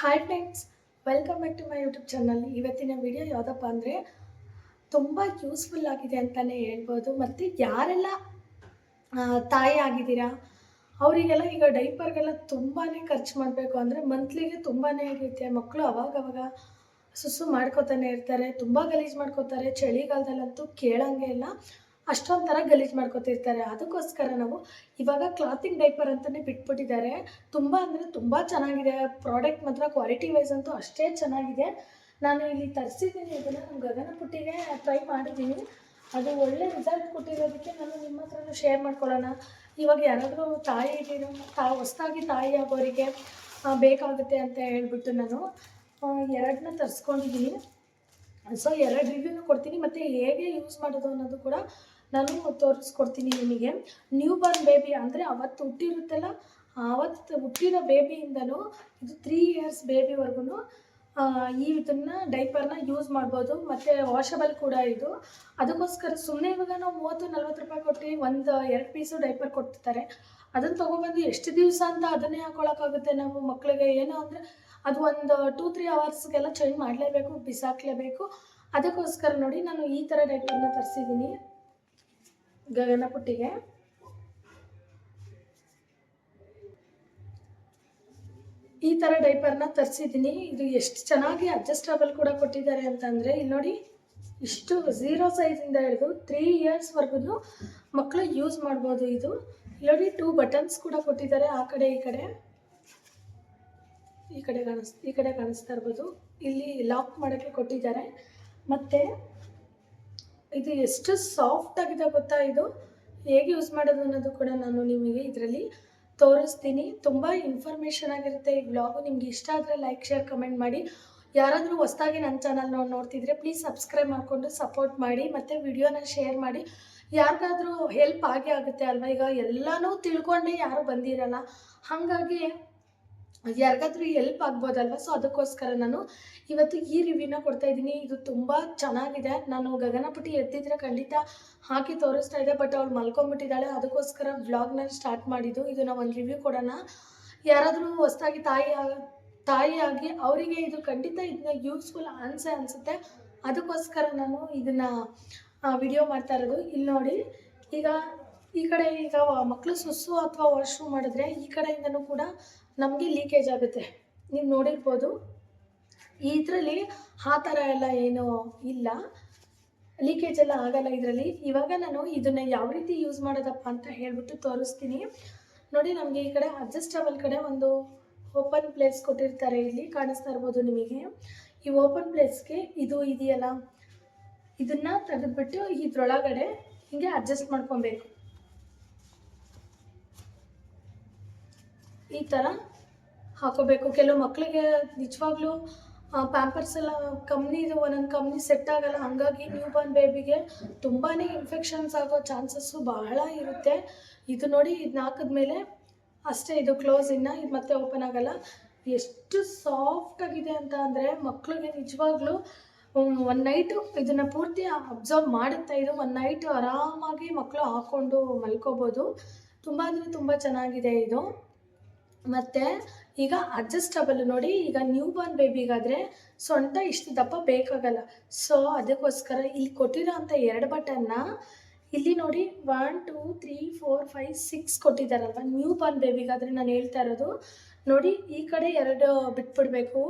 Hi friends welcome back to my YouTube channel ಇವತ್ತಿನ video ಯಾವುದಪ್ಪ ಅಂದರೆ ತುಂಬ ಯೂಸ್ಫುಲ್ ಆಗಿದೆ ಅಂತಲೇ ಹೇಳ್ಬೋದು. ಮತ್ತು ಯಾರೆಲ್ಲ ತಾಯಿ ಆಗಿದ್ದೀರಾ? ಅವರಿಗೆಲ್ಲ ಈಗ ಡೈಪರ್ಗೆಲ್ಲ ತುಂಬಾ ಖರ್ಚು ಮಾಡಬೇಕು ಅಂದರೆ ಮಂತ್ಲಿಗೆ ತುಂಬಾ ಇರುತ್ತೆ ಮಕ್ಕಳು ಅವಾಗವಾಗ ಸುಸು ಮಾಡ್ಕೋತಾನೆ ಇರ್ತಾರೆ, ತುಂಬ ಗಲೀಜು ಮಾಡ್ಕೋತಾರೆ. ಚಳಿಗಾಲದಲ್ಲಂತೂ ಕೇಳಂಗೆ ಇಲ್ಲ. ಅಷ್ಟೊಂಥರ ಗಲೀಜು ಮಾಡ್ಕೋತಿರ್ತಾರೆ. ಅದಕ್ಕೋಸ್ಕರ ನಾವು ಇವಾಗ ಕ್ಲಾತಿಂಗ್ ಡೈಪರ್ ಅಂತಲೇ ಬಿಟ್ಬಿಟ್ಟಿದ್ದಾರೆ. ತುಂಬ ಅಂದರೆ ತುಂಬ ಚೆನ್ನಾಗಿದೆ. ಪ್ರಾಡಕ್ಟ್ ಮಾತ್ರ ಕ್ವಾಲಿಟಿ ವೈಸ್ ಅಂತೂ ಅಷ್ಟೇ ಚೆನ್ನಾಗಿದೆ. ನಾನು ಇಲ್ಲಿ ತರಿಸಿದ್ದೀನಿ. ಇದನ್ನು ನಮ್ಮ ಗಗನ ಪುಟ್ಟಿಗೆ ಟ್ರೈ ಮಾಡಿದ್ದೀನಿ. ಅದು ಒಳ್ಳೆ ರಿಸಲ್ಟ್ ಕೊಟ್ಟಿರೋದಕ್ಕೆ ನಾನು ನಿಮ್ಮ ಹತ್ರನೂ ಶೇರ್ ಮಾಡ್ಕೊಳ್ಳೋಣ. ಇವಾಗ ಯಾರಾದರೂ ತಾಯಿ ಇದ್ದೀರೋ? ತಾ ಹೊಸ್ದಾಗಿ ತಾಯಿ ಆಗೋರಿಗೆ ಬೇಕಾಗುತ್ತೆ ಅಂತ ಹೇಳ್ಬಿಟ್ಟು ನಾನು ಎರಡನ್ನ ತರಿಸ್ಕೊಂಡಿದ್ದೀನಿ. ಸೊ ಎರಡು ರಿವ್ಯೂನು ಕೊಡ್ತೀನಿ. ಮತ್ತು ಹೇಗೆ ಯೂಸ್ ಮಾಡೋದು ಅನ್ನೋದು ಕೂಡ ನಾನು ತೋರಿಸ್ಕೊಡ್ತೀನಿ ನಿಮಗೆ. ನ್ಯೂ ಬಾರ್ನ್ ಬೇಬಿ ಅಂದರೆ ಅವತ್ತು ಹುಟ್ಟಿರುತ್ತಲ್ಲ, ಅವತ್ತು ಹುಟ್ಟಿರೋ ಬೇಬಿಯಿಂದಲೂ ಇದು ತ್ರೀ ಇಯರ್ಸ್ ಬೇಬಿವರೆಗೂ ಈ ಇದನ್ನು ಡೈಪರ್ನ ಯೂಸ್ ಮಾಡ್ಬೋದು. ಮತ್ತು ವಾಷಬಲ್ ಕೂಡ ಇದು. ಅದಕ್ಕೋಸ್ಕರ ಸುಮ್ಮನೆ ಇವಾಗ ನಾವು ಮೂವತ್ತು, ನಲ್ವತ್ತು ರೂಪಾಯಿ ಕೊಟ್ಟು ಒಂದು ಎರಡು ಪೀಸು ಡೈಪರ್ ಕೊಡ್ತಿರ್ತಾರೆ ಅದನ್ನು ತೊಗೊಬಂದು ಎಷ್ಟು ದಿವಸ ಅಂತ ಅದನ್ನೇ ಹಾಕ್ಕೊಳಕ್ಕಾಗುತ್ತೆ ನಾವು ಮಕ್ಕಳಿಗೆ ಏನೋ ಅಂದರೆ ಅದು ಒಂದು ಟೂ ತ್ರೀ ಅವರ್ಸ್ಗೆಲ್ಲ ಚೇಂಜ್ ಮಾಡಲೇಬೇಕು, ಬಿಸಾಕಲೇಬೇಕು. ಅದಕ್ಕೋಸ್ಕರ ನೋಡಿ ನಾನು ಈ ಥರ ಡೈಪರ್ನ ತರಿಸಿದ್ದೀನಿ. ಗಗನ ಪುಟ್ಟಿಗೆ. ಈ ಥರ ಡೈಪರ್ನ ತರಿಸಿದ್ದೀನಿ. ಇದು ಎಷ್ಟು ಚೆನ್ನಾಗಿ ಅಡ್ಜಸ್ಟಬಲ್ ಕೂಡ ಕೊಟ್ಟಿದ್ದಾರೆ ಅಂತಂದರೆ, ಇಲ್ಲಿ ನೋಡಿ, ಇಷ್ಟು ಝೀರೋ ಸೈಜಿಂದ ಹಿಡಿದು ತ್ರೀ ಇಯರ್ಸ್ವರೆಗೂ ಮಕ್ಕಳು ಯೂಸ್ ಮಾಡ್ಬೋದು ಇದು. ಇಲ್ಲಿ ನೋಡಿ ಟೂ ಬಟನ್ಸ್ ಕೂಡ ಕೊಟ್ಟಿದ್ದಾರೆ ಆ ಕಡೆ ಈ ಕಡೆ. ಈ ಕಡೆ ಕಾಣಿಸ್, ಈ ಕಡೆ ಕಾಣಿಸ್ತಾ ಇರ್ಬೋದು. ಇಲ್ಲಿ ಲಾಕ್ ಮಾಡೋಕ್ಕೆ ಕೊಟ್ಟಿದ್ದಾರೆ. ಮತ್ತು ಇದು ಎಷ್ಟು ಸಾಫ್ಟ್ ಆಗಿದೆ ಗೊತ್ತಾ ಇದು? ಹೇಗೆ ಯೂಸ್ ಮಾಡೋದು ಅನ್ನೋದು ಕೂಡ ನಾನು ನಿಮಗೆ ಇದರಲ್ಲಿ ತೋರಿಸ್ತೀನಿ. ತುಂಬ ಇನ್ಫಾರ್ಮೇಷನ್ ಆಗಿರುತ್ತೆ ಈ ವ್ಲಾಗು ನಿಮ್ಗೆ ಇಷ್ಟ ಆದರೆ ಲೈಕ್ ಶೇರ್ ಕಮೆಂಟ್ ಮಾಡಿ. ಯಾರಾದರೂ ಹೊಸ್ದಾಗಿ ನನ್ನ ಚಾನಲ್ ನೋಡಿ ನೋಡ್ತಿದ್ರೆ ಪ್ಲೀಸ್ ಸಬ್ಸ್ಕ್ರೈಬ್ ಮಾಡಿಕೊಂಡು ಸಪೋರ್ಟ್ ಮಾಡಿ. ಮತ್ತು ವಿಡಿಯೋನ ಶೇರ್ ಮಾಡಿ. ಯಾರಿಗಾದರೂ ಹೆಲ್ಪ್ ಆಗೇ ಆಗುತ್ತೆ ಅಲ್ವಾ? ಈಗ ಎಲ್ಲನೂ ತಿಳ್ಕೊಂಡೇ ಯಾರೂ ಬಂದಿರಲ್ಲ. ಹಾಗಾಗಿ ಯಾರಿಗಾದ್ರೂ ಹೆಲ್ಪ್ ಆಗ್ಬೋದಲ್ವ? ಸೊ ಅದಕ್ಕೋಸ್ಕರ ನಾನು ಇವತ್ತು ಈ ರಿವ್ಯೂನ ಕೊಡ್ತಾ ಇದ್ದೀನಿ. ಇದು ತುಂಬ ಚೆನ್ನಾಗಿದೆ. ನಾನು ಗಗನಪುಟಿ ಎತ್ತಿದ್ರೆ ಖಂಡಿತ ಹಾಕಿ ತೋರಿಸ್ತಾ ಇದೆ ಬಟ್ ಅವ್ಳು ಮಲ್ಕೊಂಡ್ಬಿಟ್ಟಿದ್ದಾಳೆ. ಅದಕ್ಕೋಸ್ಕರ ವ್ಲಾಗ್ನ ಸ್ಟಾರ್ಟ್ ಮಾಡಿದ್ದು. ಇದು ನಾವು ಒಂದು ರಿವ್ಯೂ ಕೊಡೋಣ. ಯಾರಾದರೂ ಹೊಸದಾಗಿ ತಾಯಿ ತಾಯಿಯಾಗಿ ಅವರಿಗೆ ಇದು ಖಂಡಿತ ಇದನ್ನ ಯೂಸ್ಫುಲ್ ಆನ್ಸೆ ಅನಿಸುತ್ತೆ. ಅದಕ್ಕೋಸ್ಕರ ನಾನು ಇದನ್ನು ವಿಡಿಯೋ ಮಾಡ್ತಾ ಇರೋದು. ಇಲ್ಲಿ ನೋಡಿ, ಈಗ ಈ ಕಡೆ ಈಗ ಮಕ್ಕಳು ಸುಸ್ಸು ಅಥವಾ ವಾಶ್ರೂಮ್ ಮಾಡಿದ್ರೆ ಈ ಕಡೆಯಿಂದನೂ ಕೂಡ ನಮಗೆ ಲೀಕೇಜ್ ಆಗುತ್ತೆ. ನೀವು ನೋಡಿರ್ಬೋದು. ಇದರಲ್ಲಿ ಆ ಥರ ಎಲ್ಲ ಏನು ಇಲ್ಲ. ಲೀಕೇಜ್ ಎಲ್ಲ ಆಗಲ್ಲ ಇದರಲ್ಲಿ. ಇವಾಗ ನಾನು ಇದನ್ನು ಯಾವ ರೀತಿ ಯೂಸ್ ಮಾಡೋದಪ್ಪ ಅಂತ ಹೇಳಿಬಿಟ್ಟು ತೋರಿಸ್ತೀನಿ. ನೋಡಿ, ನಮಗೆ ಈ ಕಡೆ ಅಡ್ಜಸ್ಟಬಲ್ ಕಡೆ ಒಂದು ಓಪನ್ ಪ್ಲೇಸ್ ಕೊಟ್ಟಿರ್ತಾರೆ. ಇಲ್ಲಿ ಕಾಣಿಸ್ತಾ ಇರ್ಬೋದು ನಿಮಗೆ. ಈ ಓಪನ್ ಪ್ಲೇಸ್ಗೆ ಇದು ಇದೆಯಲ್ಲ. ಇದನ್ನು ತೆಗೆದುಬಿಟ್ಟು ಇದ್ರೊಳಗಡೆ ಹೀಗೆ ಅಡ್ಜಸ್ಟ್ ಮಾಡ್ಕೊಬೇಕು. ಈ ಥರ ಹಾಕೋಬೇಕು. ಕೆಲವು ಮಕ್ಕಳಿಗೆ ನಿಜವಾಗ್ಲೂ ಪ್ಯಾಂಪರ್ಸ್ ಎಲ್ಲ ಕಂಪ್ನಿದು ಒಂದೊಂದು ಕಂಪ್ನಿ ಸೆಟ್ ಆಗಲ್ಲ. ಹಾಗಾಗಿ ನ್ಯೂ ಬಾರ್ನ್ ಬೇಬಿಗೆ ತುಂಬಾ ಇನ್ಫೆಕ್ಷನ್ಸ್ ಆಗೋ ಚಾನ್ಸಸ್ಸು ಬಹಳ ಇರುತ್ತೆ. ಇದು ನೋಡಿ ಇದನ್ನ ಹಾಕಿದ್ಮೇಲೆ ಅಷ್ಟೇ ಇದು ಕ್ಲೋಸ್ ಇನ್ನ ಇದು ಮತ್ತೆ ಓಪನ್ ಆಗಲ್ಲ. ಎಷ್ಟು ಸಾಫ್ಟ್ ಆಗಿದೆ ಅಂತ ಅಂದರೆ ಮಕ್ಕಳಿಗೆ ನಿಜವಾಗ್ಲೂ ಒನ್ ನೈಟು ಇದನ್ನು ಪೂರ್ತಿ ಅಬ್ಸರ್ವ್ ಮಾಡುತ್ತೆ ಇದು ಒನ್ ನೈಟ್ ಆರಾಮಾಗಿ ಮಕ್ಕಳು ಹಾಕ್ಕೊಂಡು ಮಲ್ಕೋಬೋದು. ತುಂಬ ಅಂದರೆ ತುಂಬ ಚೆನ್ನಾಗಿದೆ ಇದು. ಮತ್ತು ಈಗ ಅಡ್ಜಸ್ಟಬಲ್ ನೋಡಿ, ಈಗ ನ್ಯೂ ಬಾರ್ನ್ ಬೇಬಿಗಾದರೆ ಸೊಂಟ ಇಷ್ಟು ದಪ್ಪ ಬೇಕಾಗಲ್ಲ. ಸೊ ಅದಕ್ಕೋಸ್ಕರ ಇಲ್ಲಿ ಕೊಟ್ಟಿರೋ ಅಂಥ ಎರಡು ಬಟನ್ನ ಇಲ್ಲಿ ನೋಡಿ one two three four five six ಕೊಟ್ಟಿದ್ದಾರಲ್ವ? New Born ಬೇಬಿಗಾದರೆ ನಾನು ಹೇಳ್ತಾ ಇರೋದು. ನೋಡಿ, ಈ ಕಡೆ ಎರಡು ಬಿಟ್ಬಿಡ್ಬೇಕು.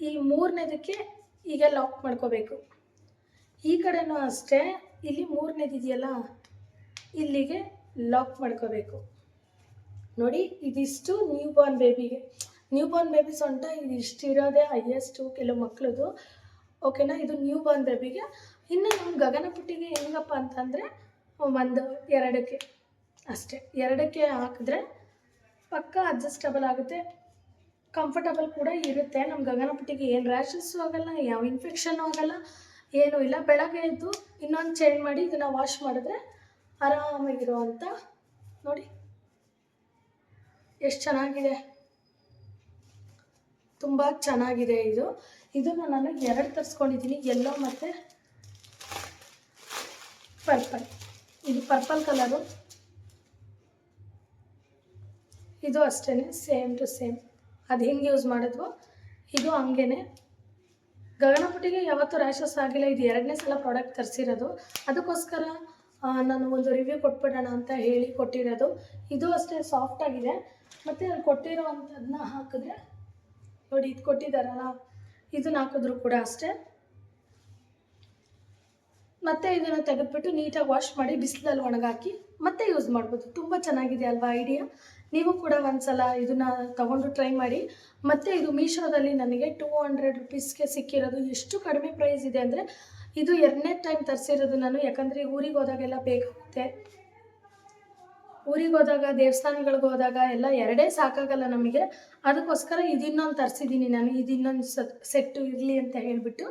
ಈ ಮೂರನೇದಕ್ಕೆ ಈಗ ಲಾಕ್ ಮಾಡ್ಕೋಬೇಕು. ಈ ಕಡೆನೂ ಅಷ್ಟೇ, ಇಲ್ಲಿ ಮೂರನೇದಿದೆಯಲ್ಲ, ಇಲ್ಲಿಗೆ ಲಾಕ್ ಮಾಡ್ಕೋಬೇಕು. ನೋಡಿ, ಇದಿಷ್ಟು ನ್ಯೂ ಬಾರ್ನ್ ಬೇಬಿಗೆ ನ್ಯೂ ಬಾರ್ನ್ ಬೇಬಿ ಸೊಂಟ ಇದಿಷ್ಟು ಇರೋದೇ ಹೈಯೆಸ್ಟು ಕೆಲವು ಮಕ್ಕಳದು ಓಕೆನಾ ಇದು ನ್ಯೂ ಬಾರ್ನ್ ಬೇಬಿಗೆ ಇನ್ನು ನಮ್ಮ ಗಗನ ಪುಟ್ಟಿಗೆ ಹೆಂಗಪ್ಪ ಅಂತಂದರೆ, ಒಂದು, ಎರಡಕ್ಕೆ. ಅಷ್ಟೇ. ಎರಡಕ್ಕೆ ಹಾಕಿದ್ರೆ ಪಕ್ಕ ಅಡ್ಜಸ್ಟಬಲ್ ಆಗುತ್ತೆ. ಕಂಫರ್ಟಬಲ್ ಕೂಡ ಇರುತ್ತೆ. ನಮ್ಮ ಗಗನ ಪುಟ್ಟಿಗೆ ಏನು ರ್ಯಾಷಸ್ಸು ಆಗಲ್ಲ, ಯಾವ ಇನ್ಫೆಕ್ಷನ್ ಆಗಲ್ಲ, ಏನೂ ಇಲ್ಲ. ಬೆಳಗ್ಗೆ ಎದ್ದು ಇನ್ನೊಂದು ಚೇಂಜ್ ಮಾಡಿ ಇದನ್ನು ವಾಶ್ ಮಾಡಿದ್ರೆ ಆರಾಮಾಗಿರುವಂಥ ನೋಡಿ. ಎಷ್ಟು ಚೆನ್ನಾಗಿದೆ? ತುಂಬ ಚೆನ್ನಾಗಿದೆ ಇದು. ಇದನ್ನು ನಾನು ಎರಡು ತರಿಸ್ಕೊಂಡಿದ್ದೀನಿ. ಎಲ್ಲೋ ಮತ್ತು ಪರ್ಪಲ್. ಇದು ಪರ್ಪಲ್ ಕಲರು. ಇದು ಅಷ್ಟೇ ಸೇಮ್ ಟು ಸೇಮ್. ಅದು ಹಿಂಗೆ ಯೂಸ್ ಮಾಡಿದ್ವು. ಇದು ಹಂಗೇನೆ. ಗಗನಪುಟಿಗೆ ಯಾವತ್ತೂ ರ್ಯಾಶಸ್ ಆಗಿಲ್ಲ. ಇದು ಎರಡನೇ ಸಲ ಪ್ರಾಡಕ್ಟ್ ತರಿಸಿರೋದು. ಅದಕ್ಕೋಸ್ಕರ ನಾನು ಒಂದು ರಿವ್ಯೂ ಕೊಟ್ಬಿಡೋಣ ಅಂತ ಹೇಳಿ ಕೊಟ್ಟಿರೋದು. ಇದು ಅಷ್ಟೇ ಸಾಫ್ಟ್ ಆಗಿದೆ. ಮತ್ತು ಅಲ್ಲಿ ಕೊಟ್ಟಿರೋವಂಥದ್ದನ್ನ ಹಾಕಿದ್ರೆ ನೋಡಿ, ಇದು ಕೊಟ್ಟಿದ್ದಾರಲ್ಲ, ಇದನ್ನ ಹಾಕಿದ್ರು ಕೂಡ ಅಷ್ಟೇ. ಮತ್ತೆ ಇದನ್ನು ತೆಗೆದ್ಬಿಟ್ಟು ನೀಟಾಗಿ ವಾಶ್ ಮಾಡಿ ಬಿಸಿಲಲ್ಲಿ ಒಣಗಾಕಿ ಮತ್ತೆ ಯೂಸ್ ಮಾಡ್ಬೋದು. ತುಂಬ ಚೆನ್ನಾಗಿದೆ ಅಲ್ವಾ ಐಡಿಯಾ ನೀವು ಕೂಡ ಒಂದ್ಸಲ ಇದನ್ನ ತಗೊಂಡು ಟ್ರೈ ಮಾಡಿ. ಮತ್ತೆ ಇದು ಮೀಶೋದಲ್ಲಿ ನನಗೆ ಟೂ ಹಂಡ್ರೆಡ್ ರುಪೀಸ್ಗೆ ಸಿಕ್ಕಿರೋದು. ಎಷ್ಟು ಕಡಿಮೆ ಪ್ರೈಸ್ ಇದೆ ಅಂದರೆ ಇದು ಎರಡನೇ ಟೈಮ್ ತರಿಸಿರೋದು ನಾನು. ಯಾಕಂದರೆ ಊರಿಗೆ ಹೋದಾಗೆಲ್ಲ ಬೇಕಾಗುತ್ತೆ ಊರಿಗೆ ಹೋದಾಗ, ದೇವಸ್ಥಾನಗಳಿಗೆ ಹೋದಾಗ ಎಲ್ಲ ಎರಡೇ ಸಾಕಾಗಲ್ಲ ನಮಗೆ. ಅದಕ್ಕೋಸ್ಕರ ಇದಿನ್ನೊಂದು ತರಿಸಿದ್ದೀನಿ ನಾನು. ಇದಿನ್ನೊಂದು ಸೆಟ್ಟು ಇರಲಿ ಅಂತ ಹೇಳಿಬಿಟ್ಟು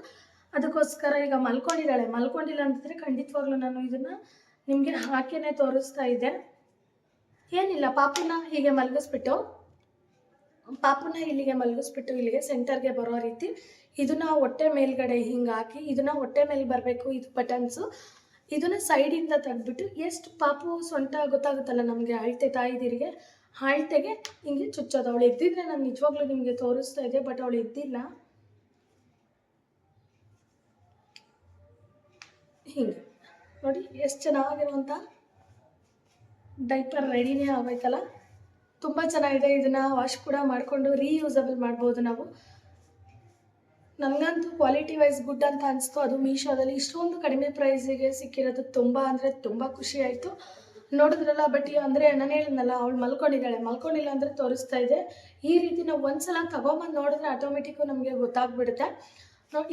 ಅದಕ್ಕೋಸ್ಕರ ಈಗ ಮಲ್ಕೊಂಡಿದ್ದಾಳೆ. ಮಲ್ಕೊಂಡಿಲ್ಲ ಅಂತಂದರೆ ಖಂಡಿತವಾಗ್ಲೂ ನಾನು ಇದನ್ನು ನಿಮಗೆ ಹಾಕೇನೆ ತೋರಿಸ್ತಾ ಇದ್ದೆ. ಏನಿಲ್ಲ, ಪಾಪನ ಹೀಗೆ ಮಲಗಿಸ್ಬಿಟ್ಟು ಪಾಪುನ ಇಲ್ಲಿಗೆ ಮಲಗಿಸ್ಬಿಟ್ಟು ಇಲ್ಲಿಗೆ ಸೆಂಟರ್ಗೆ ಬರೋ ರೀತಿ ಇದನ್ನ ಹೊಟ್ಟೆ ಮೇಲ್ಗಡೆ ಹಿಂಗೆ ಹಾಕಿ, ಇದನ್ನ ಹೊಟ್ಟೆ ಮೇಲೆ ಬರಬೇಕು, ಇದು ಬಟನ್ಸು ಇದನ್ನ ಸೈಡಿಂದ ತೆಗೆದ್ಬಿಟ್ಟು ಎಷ್ಟು ಪಾಪು ಸೊಂಟ ಗೊತ್ತಾಗುತ್ತಲ್ಲ ನಮಗೆ ಅಳ್ತೆ ತಾಯಿದಿರಿಗೆ ಅಳ್ತೆಗೆ ಹಿಂಗೆ ಚುಚ್ಚೋದು. ಅವಳು ಎದ್ದಿದ್ರೆ ನಾನು ನಿಜವಾಗ್ಲೂ ನಿಮಗೆ ತೋರಿಸ್ತಾ ಇದೆ ಬಟ್ ಅವಳು ಎದ್ದಿಲ್ಲ. ಹಿಂಗೆ. ನೋಡಿ, ಎಷ್ಟು ಚೆನ್ನಾಗಿರುವಂಥ ಡೈಪರ್ ರೆಡಿನೇ ಆಗೋಯ್ತಲ್ಲ. ತುಂಬ ಚೆನ್ನಾಗಿದೆ. ಇದನ್ನು ವಾಶ್ ಕೂಡ ಮಾಡಿಕೊಂಡು ರೀಯೂಸಬಲ್ ಮಾಡ್ಬೋದು ನಾವು. ನನಗಂತೂ ಕ್ವಾಲಿಟಿ ವೈಸ್ ಗುಡ್ ಅಂತ ಅನಿಸ್ತು. ಅದು ಮೀಶೋದಲ್ಲಿ ಇಷ್ಟೊಂದು ಕಡಿಮೆ ಪ್ರೈಸಿಗೆ ಸಿಕ್ಕಿರೋದು ತುಂಬ ಅಂದರೆ ತುಂಬ ಖುಷಿ ಆಯಿತು. ನೋಡಿದ್ರಲ್ಲ ಬಟ್ ಅಂದರೆ ನಾನು ಹೇಳಿದ್ನಲ್ಲ, ಅವಳು ಮಲ್ಕೊಂಡಿದ್ದಾಳೆ. ಮಲ್ಕೊಂಡಿಲ್ಲ ಅಂದರೆ ತೋರಿಸ್ತಾ ಇದೆ. ಈ ರೀತಿ ನಾವು ಒಂದ್ಸಲ ತಗೊಂಬಂದು ನೋಡಿದ್ರೆ ಆಟೋಮೆಟಿಕ್ಕು ನಮಗೆ ಗೊತ್ತಾಗ್ಬಿಡುತ್ತೆ.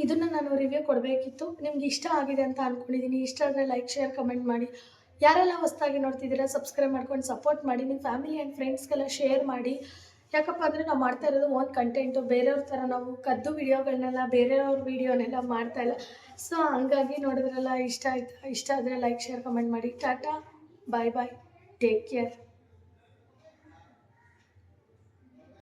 ಇದನ್ನು ನಾನು ರಿವ್ಯೂ ಕೊಡಬೇಕಿತ್ತು. ನಿಮ್ಗೆ ಇಷ್ಟ ಆಗಿದೆ ಅಂತ ಅಂದ್ಕೊಂಡಿದ್ದೀನಿ ಇಷ್ಟ ಆದರೆ ಲೈಕ್ ಶೇರ್ ಕಮೆಂಟ್ ಮಾಡಿ. ಯಾರೆಲ್ಲ ಹೊಸದಾಗಿ ನೋಡ್ತಿದ್ದೀರಾ ಸಬ್ಸ್ಕ್ರೈಬ್ ಮಾಡ್ಕೊಂಡು ಸಪೋರ್ಟ್ ಮಾಡಿ ನಿಮ್ಮ ಫ್ಯಾಮಿಲಿ ಆ್ಯಂಡ್ ಫ್ರೆಂಡ್ಸ್ಗೆಲ್ಲ ಶೇರ್ ಮಾಡಿ. ಯಾಕಪ್ಪ ಅಂದರೆ ನಾವು ಮಾಡ್ತಾ ಇರೋದು ಓನ್ ಕಂಟೆಂಟು ಬೇರೆಯವ್ರ ಥರ ನಾವು ಕದ್ದು ವೀಡಿಯೋಗಳನ್ನೆಲ್ಲ ಬೇರೆಯವ್ರ ವಿಡಿಯೋನೆಲ್ಲ ಮಾಡ್ತಾ ಇಲ್ಲ. ಸೊ ಹಂಗಾಗಿ ನೋಡಿದ್ರೆಲ್ಲ ಇಷ್ಟ ಆಯ್ತಾ? ಇಷ್ಟ ಆದರೆ ಲೈಕ್ ಶೇರ್ ಕಮೆಂಟ್ ಮಾಡಿ. Tata bye bye take care